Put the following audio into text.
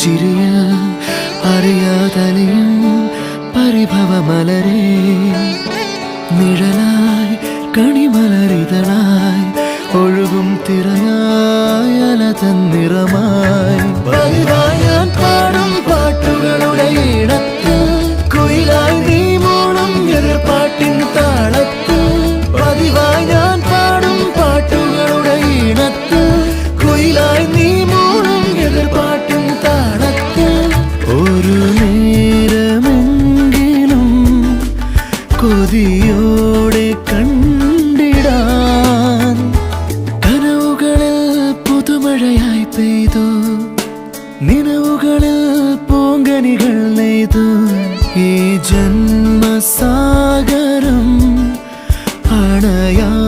ചിരിയിൽ അറിയാതലിയും പരിഭവമലരെ. നിഴലായി കണിമലരിതളായി ഒഴുകും തിരയായി അലതൻ നിറമായി കൊതിയോടെ കണ്ടിടാൻ കനവുകളിൽ പുതുമഴയായി പെയ്തു. നിലവുകളിൽ പൂങ്കനികൾ നെയ്തു. ഈ ജന്മസാഗരം അണയാ